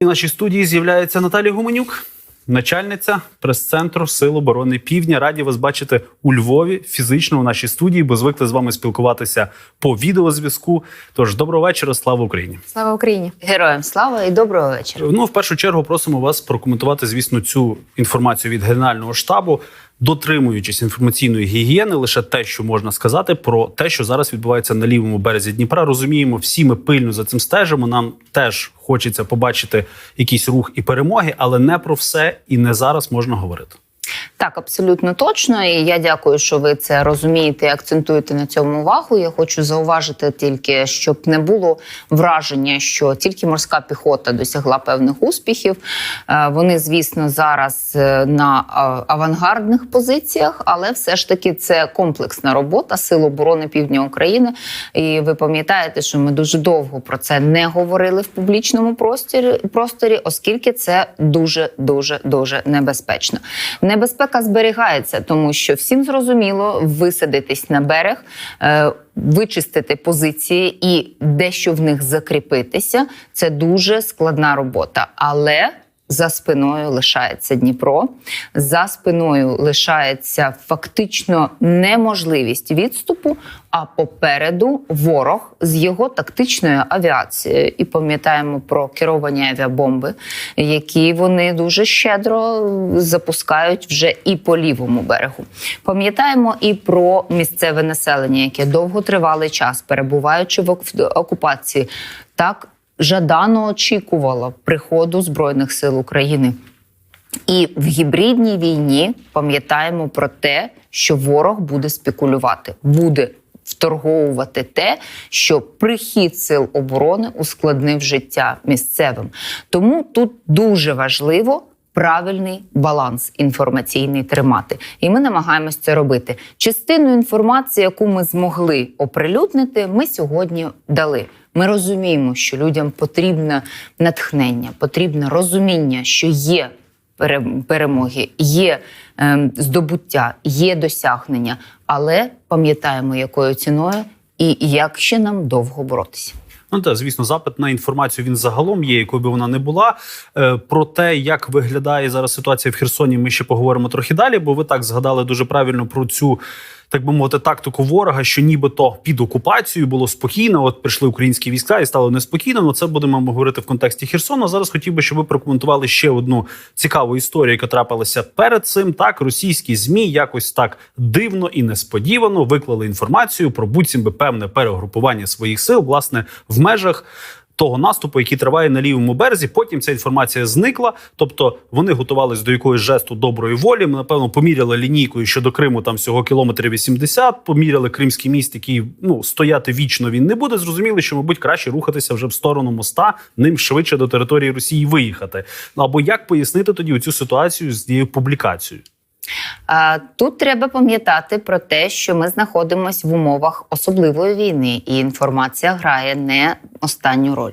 І в нашій студії з'являється Наталія Гуменюк, начальниця прес-центру Сил оборони Півдня. Раді вас бачити у Львові фізично у нашій студії, бо звикли з вами спілкуватися по відеозв'язку. Тож доброго вечора, слава Україні! Слава Україні! Героям слава і доброго вечора. Ну, в першу чергу, просимо вас прокоментувати, звісно, цю інформацію від Генерального штабу, дотримуючись інформаційної гігієни, лише те, що можна сказати про те, що зараз відбувається на лівому березі Дніпра. Розуміємо, всі ми пильно за цим стежимо. Нам теж хочеться побачити якийсь рух і перемоги, але не про все і не зараз можна говорити. Так, абсолютно точно. І я дякую, що ви це розумієте і акцентуєте на цьому увагу. Я хочу зауважити тільки, щоб не було враження, що тільки морська піхота досягла певних успіхів. Е, Вони, звісно, зараз е, на е, авангардних позиціях, але все ж таки це комплексна робота Сил оборони Півдня України. І ви пам'ятаєте, що ми дуже довго про це не говорили в публічному просторі, просторі оскільки це дуже дуже дуже небезпечно. Небезпека зберігається, тому що всім зрозуміло висадитись на берег. е, Вичистити позиції і дещо в них закріпитися це дуже складна робота. Але за спиною лишається Дніпро, за спиною лишається фактично неможливість відступу. А попереду ворог з його тактичною авіацією. І пам'ятаємо про керовані авіабомби, які вони дуже щедро запускають вже і по лівому берегу. Пам'ятаємо і про місцеве населення, яке довготривалий час, перебуваючи в ок- окупації, так жадано очікувало приходу збройних сил України. І в гібридній війні пам'ятаємо про те, що ворог буде спекулювати, буде вторговувати те, що прихід сил оборони ускладнив життя місцевим. Тому тут дуже важливо. Правильний баланс інформаційний тримати, і ми намагаємось це робити. Частину інформації, яку ми змогли оприлюднити, ми сьогодні дали. Ми розуміємо, що людям потрібне натхнення, потрібне розуміння, що є перемоги, є ем, здобуття, є досягнення, але пам'ятаємо, якою ціною і як ще нам довго боротися. Ну так, звісно, запит на інформацію він загалом є, якою би вона не була. Е, Про те, як виглядає зараз ситуація в Херсоні, ми ще поговоримо трохи далі, бо ви так згадали дуже правильно про цю. Так би мовити, тактику ворога, що нібито під окупацією було спокійно. От прийшли українські війська і стало неспокійно. Ну це будемо говорити в контексті Херсону. Зараз хотів би, щоб ви прокоментували ще одну цікаву історію, яка трапилася перед цим. Так, російські змі якось так дивно і несподівано виклали інформацію про буцім би певне перегрупування своїх сил, власне, в межах. Того наступу, який триває на лівому березі, потім ця інформація зникла. Тобто вони готувалися до якоїсь жесту доброї волі. Ми напевно поміряли лінійкою щодо Криму там всього кілометрів 80, Поміряли Кримський міст, який ну стояти вічно він не буде. Зрозуміли, що мабуть краще рухатися вже в сторону моста, ним швидше до території Росії виїхати. Або як пояснити тоді цю ситуацію з цією публікацією? Тут треба пам'ятати про те, що ми знаходимося в умовах особливої війни, і інформація грає не останню роль.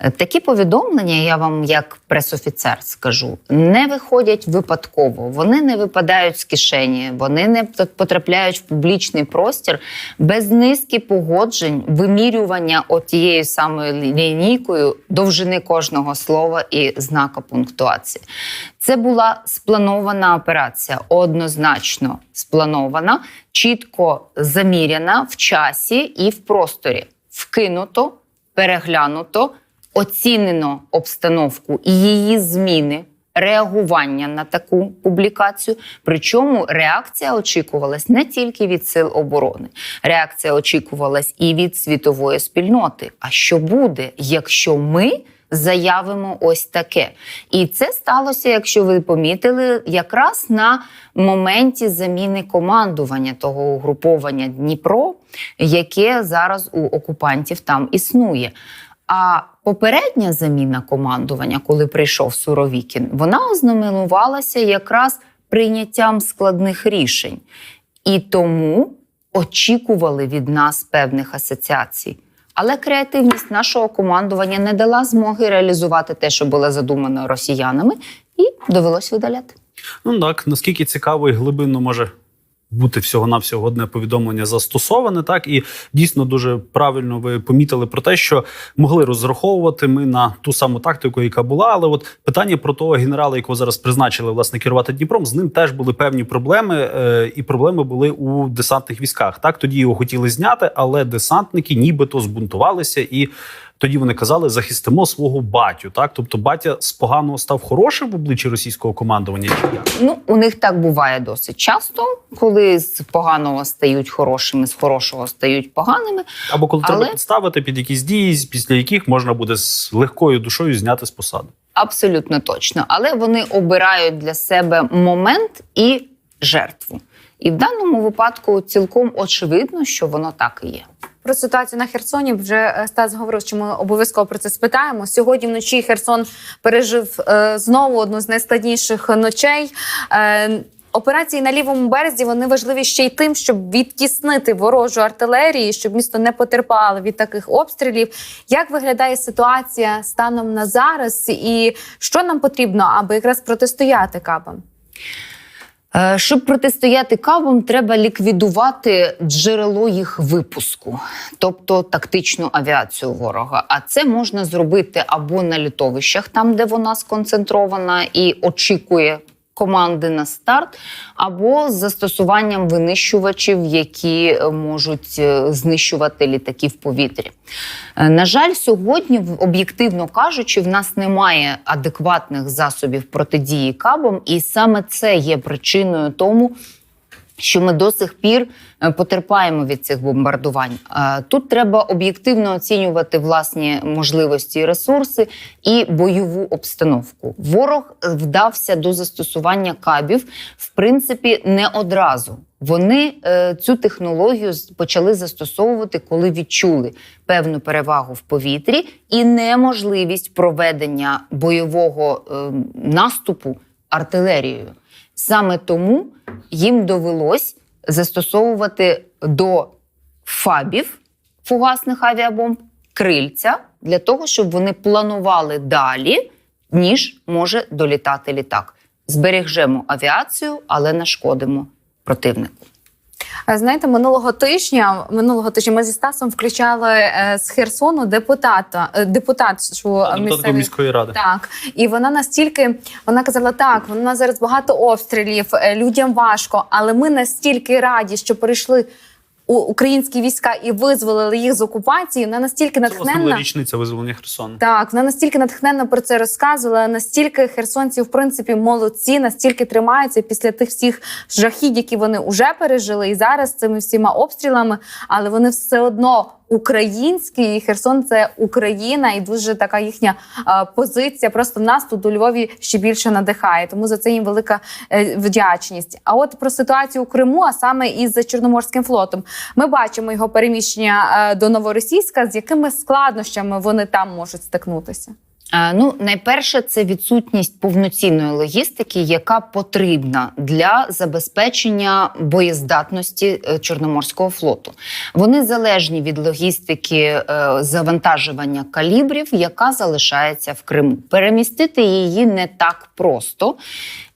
Е, Такі повідомлення, я вам як пресофіцер скажу, не виходять випадково. Вони не випадають з кишені, вони не потрапляють в публічний простір без низки погоджень, вимірювання отією самою лінійкою довжини кожного слова і знака пунктуації. Це була спланована операція, однозначно спланована, чітко заміряна в часі і в просторі, вкинуто, переглянуто, оцінено обстановку і її зміни. Реагування на таку публікацію, причому реакція очікувалась не тільки від сил оборони, реакція очікувалась і від світової спільноти. А що буде, якщо ми заявимо ось таке. І це сталося, якщо ви помітили, якраз на моменті заміни командування того угруповання Дніпро, яке зараз у окупантів там існує. А попередня заміна командування, коли прийшов Суровікін, вона ознаменувалася якраз прийняттям складних рішень. І тому очікували від нас певних асоціацій. Але креативність нашого командування не дала змоги реалізувати те, що було задумано росіянами, і довелось видаляти. Ну так наскільки цікаво і глибинно може бути всього-навсього одне повідомлення застосоване. Так і дійсно дуже правильно ви помітили про те, що могли розраховувати ми на ту саму тактику, яка була. Але от питання про того генерала, якого зараз призначили власне керувати Дніпром, з ним теж були певні проблеми, е, і проблеми були у десантних військах. Так тоді його хотіли зняти, але десантники нібито збунтувалися і. Тоді вони казали, захистимо свого батю. Так, тобто батя з поганого став хорошим в обличчі російського командування. Чи як? Ну, у них так буває досить часто, коли з поганого стають хорошими, з хорошого стають поганими. Або коли Але- треба підставити під якісь дії, після яких можна буде з легкою душою зняти з посади. Абсолютно точно. Але вони обирають для себе момент і жертву. І в даному випадку цілком очевидно, що воно так і є. Про ситуацію на Херсоні вже е, Стас говорив, що ми обов'язково про це спитаємо. Сьогодні вночі Херсон пережив е, знову одну з найскладніших ночей. Е, Операції на лівому березі вони важливі ще й тим, щоб відтіснити ворожу артилерію, щоб місто не потерпало від таких обстрілів. Як виглядає ситуація станом на зараз, і що нам потрібно, аби якраз протистояти кабам? Е, Щоб протистояти кавам, треба ліквідувати джерело їх випуску, тобто тактичну авіацію ворога. А це можна зробити або на літовищах, там де вона сконцентрована і очікує команди на старт, або з застосуванням винищувачів, які е, можуть е, знищувати літаки в повітрі. Е, На жаль, сьогодні, об'єктивно кажучи, в нас немає адекватних засобів протидії кабам, і саме це є причиною тому. Що ми до сих пір е, потерпаємо від цих бомбардувань. Е, Тут треба об'єктивно оцінювати власні можливості і ресурси і бойову обстановку. Ворог е, вдався до застосування кабів, в принципі, не одразу. Вони цю технологію почали застосовувати, коли відчули певну перевагу в повітрі і неможливість проведення бойового е, наступу артилерією. Саме тому їм довелось застосовувати до фабів фугасних авіабомб крильця для того, щоб вони планували далі, ніж може долітати літак. Збережемо авіацію, але нашкодимо противнику. А Знаєте, минулого тижня минулого тижня ми зі Стасом включали е, з Херсону депутата е, депутатшу Депутатка міської ради. Так, і вона настільки вона казала: так, вона зараз багато обстрілів, е, людям важко, але ми настільки раді, що перейшли у українські війська і визволили їх з окупації. Вона настільки Це натхненна. річниця визволення Херсону. Так, вона настільки натхненно про це розказувала. Настільки херсонці, в принципі, молодці, настільки тримаються після тих всіх жахів, які вони вже пережили, і зараз цими всіма обстрілами, але вони все одно. Українські і Херсон це Україна, і дуже така їхня позиція. Просто нас тут у Львові ще більше надихає. Тому за це їм велика е, вдячність. А от про ситуацію у Криму, а саме із Чорноморським флотом, ми бачимо його переміщення е, до Новоросійська. З якими складнощами вони там можуть стикнутися? Е, Ну, найперше, це відсутність повноцінної логістики, яка потрібна для забезпечення боєздатності е, Чорноморського флоту. Вони залежні від логістики е, завантажування калібрів, яка залишається в Криму. Перемістити її не так просто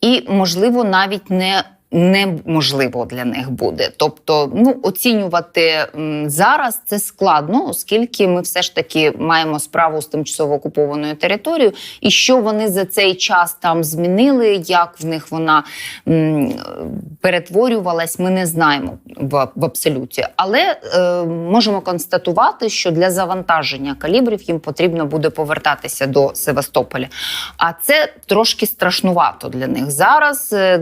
і, можливо, навіть не неможливо для них буде. Тобто, ну оцінювати зараз це складно, оскільки ми все ж таки маємо справу з тимчасово окупованою територією, і що вони за цей час там змінили, як в них вона перетворювалась, ми не знаємо в, в абсолюті. Але е, можемо констатувати, що для завантаження калібрів їм потрібно буде повертатися до Севастополя. А це трошки страшнувато для них зараз, е,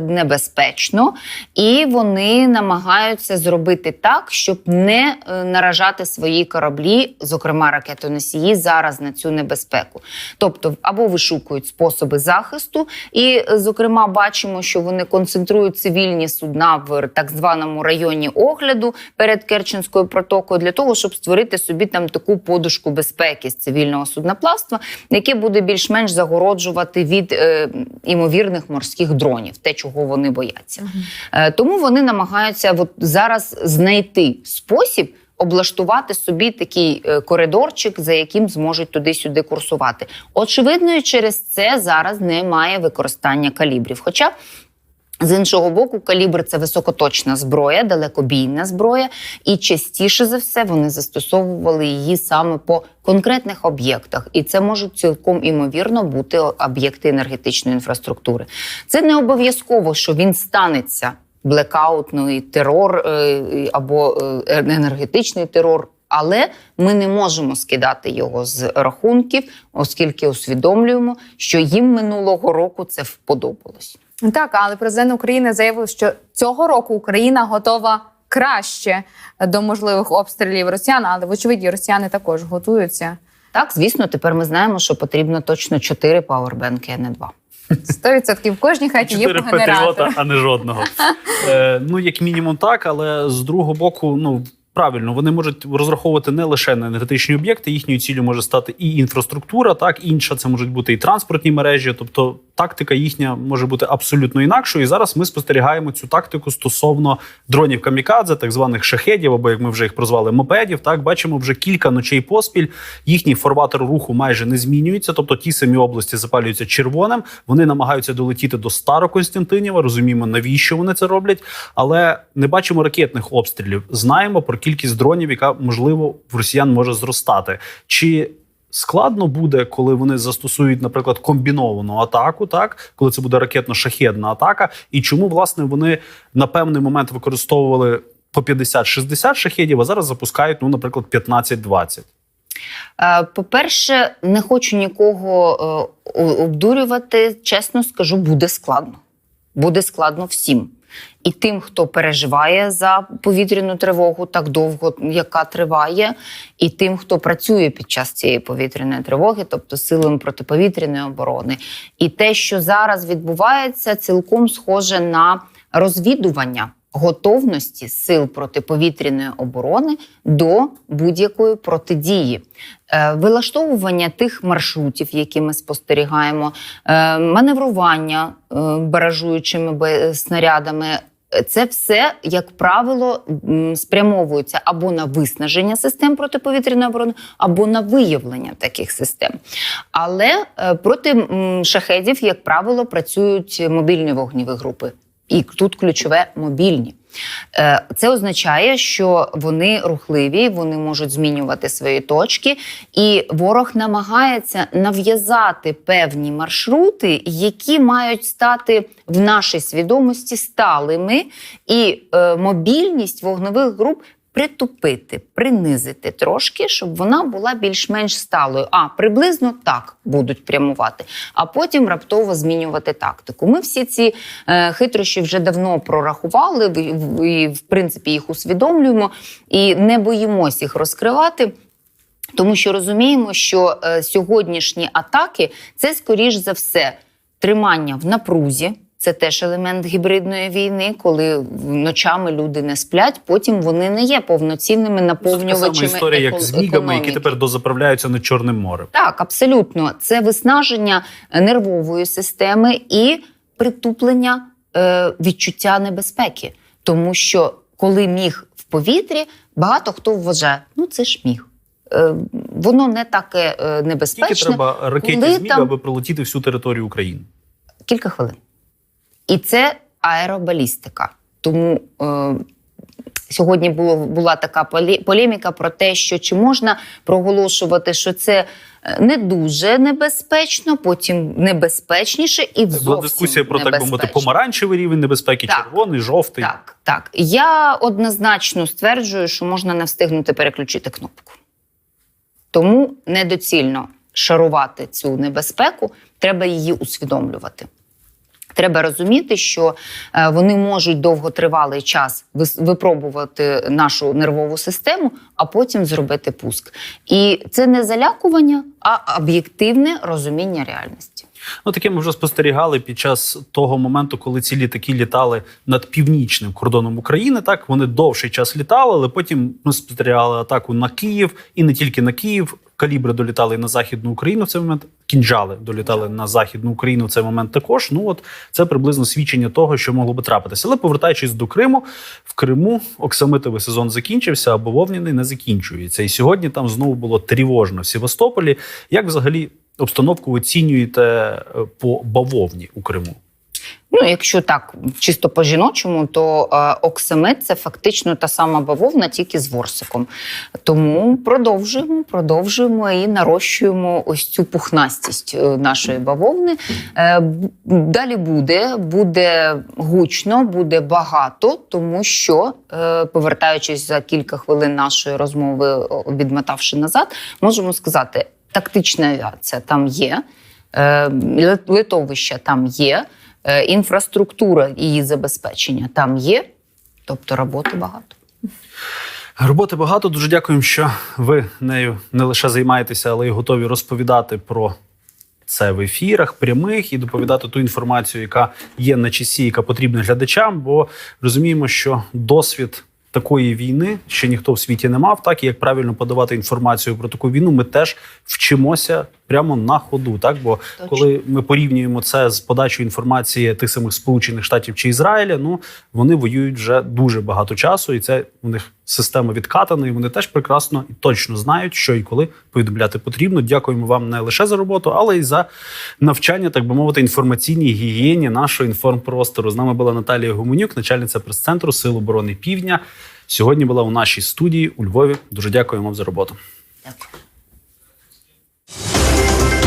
небезпечно, і вони намагаються зробити так, щоб не е, наражати свої кораблі, зокрема ракетоносії, зараз на цю небезпеку. Тобто, або вишукують способи захисту, і, е, зокрема, бачимо, що вони концентрують цивільні судна в так званому районі огляду перед Керченською протокою для того, щоб створити собі там таку подушку безпеки з цивільного судноплавства, яке буде більш-менш загороджувати від е, імовірних морських дронів, те, чого вони бояться. Е, тому вони намагаються от зараз знайти спосіб. Облаштувати собі такий е, коридорчик, за яким зможуть туди-сюди курсувати. Очевидно, через це зараз немає використання калібрів. Хоча З іншого боку, калібр це високоточна зброя, далекобійна зброя, і частіше за все вони застосовували її саме по конкретних об'єктах. І це можуть цілком імовірно бути об'єкти енергетичної інфраструктури. Це не обов'язково, що він станеться блекаутний терор е, або е, енергетичний терор. Але ми не можемо скидати його з рахунків, оскільки усвідомлюємо, що їм минулого року це вподобалось. Так, але президент України заявив, що цього року Україна готова краще до можливих обстрілів росіян, але вочевидь, росіяни також готуються. Так, звісно, тепер ми знаємо, що потрібно точно 4 павербенки, а не 2. 100% в кожній хаті є Чотири по генератору. патріота, а не жодного. Е, ну, як мінімум, так, але з другого боку, ну. Правильно, вони можуть розраховувати не лише на енергетичні об'єкти, їхньою ціллю може стати і інфраструктура, так інша це можуть бути і транспортні мережі. Тобто тактика їхня може бути абсолютно інакшою. І зараз ми спостерігаємо цю тактику стосовно дронів камікадзе, так званих шахедів, або як ми вже їх прозвали, мопедів. Так бачимо вже кілька ночей поспіль. Їхній форватор руху майже не змінюється. Тобто ті самі області запалюються червоним. Вони намагаються долетіти до Староконстантинєва. Розуміємо, навіщо вони це роблять, але не бачимо ракетних обстрілів. Знаємо про кількість дронів, яка можливо в росіян може зростати. Чи складно буде, коли вони застосують, наприклад, комбіновану атаку, так коли це буде ракетно-шахедна атака, і чому власне вони на певний момент використовували по 50-60 шахедів, а зараз запускають, ну, наприклад, 15-20? Е, По-перше, не хочу нікого е, обдурювати. Чесно скажу, буде складно. Буде складно всім. І тим, хто переживає за повітряну тривогу так довго, яка триває, і тим, хто працює під час цієї повітряної тривоги, тобто силами протиповітряної оборони. І те, що зараз відбувається, цілком схоже на розвідування готовності сил протиповітряної оборони до будь-якої протидії. Е, Вилаштовування тих маршрутів, які ми спостерігаємо, е, маневрування е, баражуючими снарядами. Це все, як правило, спрямовується або на виснаження систем протиповітряної оборони, або на виявлення таких систем. Але проти шахедів, як правило, працюють мобільні вогневі групи. І тут ключове мобільні. Е, Це означає, що вони рухливі, вони можуть змінювати свої точки, і ворог намагається нав'язати певні маршрути, які мають стати в нашій свідомості сталими, і е, мобільність вогневих груп притупити, принизити трошки, щоб вона була більш-менш сталою. А приблизно так будуть прямувати, а потім раптово змінювати тактику. Ми всі ці е, хитрощі вже давно прорахували і, в принципі, їх усвідомлюємо і не боїмося їх розкривати. Тому що розуміємо, що е, сьогоднішні атаки це скоріш за все тримання в напрузі. Це теж елемент гібридної війни, коли ночами люди не сплять, потім вони не є повноцінними Це така сама історія, як з мігами, які тепер дозаправляються над Чорним морем. Так, абсолютно. Це виснаження нервової системи і притуплення е, відчуття небезпеки. Тому що коли міг в повітрі, багато хто вважає, ну це ж міг. Е, воно не таке е, Скільки треба ракеті коли з міг, там- аби пролетіти всю територію України? Кілька хвилин. І це аеробалістика. Тому е, сьогодні було, була така полеміка про те, що чи можна проголошувати, що це е, не дуже небезпечно, потім небезпечніше і зовсім була дискусія про так би мовити помаранчевий рівень небезпеки, Так. червоний, жовтий. Так, так. Я однозначно стверджую, що можна не встигнути переключити кнопку. Тому недоцільно шарувати цю небезпеку, треба її усвідомлювати. Треба розуміти, що е, вони можуть довготривалий час випробувати нашу нервову систему, а потім зробити пуск. І це не залякування, а об'єктивне розуміння реальності. Ну таке ми вже спостерігали під час того моменту, коли ці літаки літали над північним кордоном України. Так вони довший час літали, але потім ми спостерігали атаку на Київ і не тільки на Київ. Калібри долітали на західну Україну в цей момент. Кінжали долітали на західну Україну в цей момент також. Ну от це приблизно свідчення того, що могло би трапитися. Але повертаючись до Криму, в Криму оксамитовий сезон закінчився, а бавовняний не закінчується. І сьогодні там знову було тривожно в Севастополі. Як взагалі обстановку оцінюєте е, по бавовні у Криму? Ну, якщо так чисто по жіночому, то е, оксамит це фактично та сама бавовна, тільки з ворсиком. Тому продовжуємо, продовжуємо і нарощуємо ось цю пухнастість е, нашої бавовни. Е, далі буде, буде гучно, буде багато, тому що, е, повертаючись за кілька хвилин нашої розмови, відмотавши назад, можемо сказати, тактична авіація там є, е, литовища там є. Е, інфраструктура її забезпечення там є, тобто роботи багато. Роботи багато. Дуже дякуємо, що ви нею не лише займаєтеся, але й готові розповідати про це в ефірах прямих і доповідати ту інформацію, яка є на часі, яка потрібна глядачам. Бо розуміємо, що досвід. Такої війни ще ніхто в світі не мав, так? І як правильно подавати інформацію про таку війну, ми теж вчимося прямо на ходу. Так, бо Точно. коли ми порівнюємо це з подачою інформації тих самих Сполучених Штатів чи Ізраїля, ну вони воюють вже дуже багато часу, і це у них система відкатана, і вони теж прекрасно і точно знають, що і коли повідомляти потрібно. Дякуємо вам не лише за роботу, але й за навчання, так би мовити, інформаційній гігієні нашого інформпростору. З нами була Наталія Гуменюк, начальниця прес-центру Сил оборони Півдня. Сьогодні була у нашій студії у Львові. Дуже дякуємо вам за роботу. Дякую. Thank you.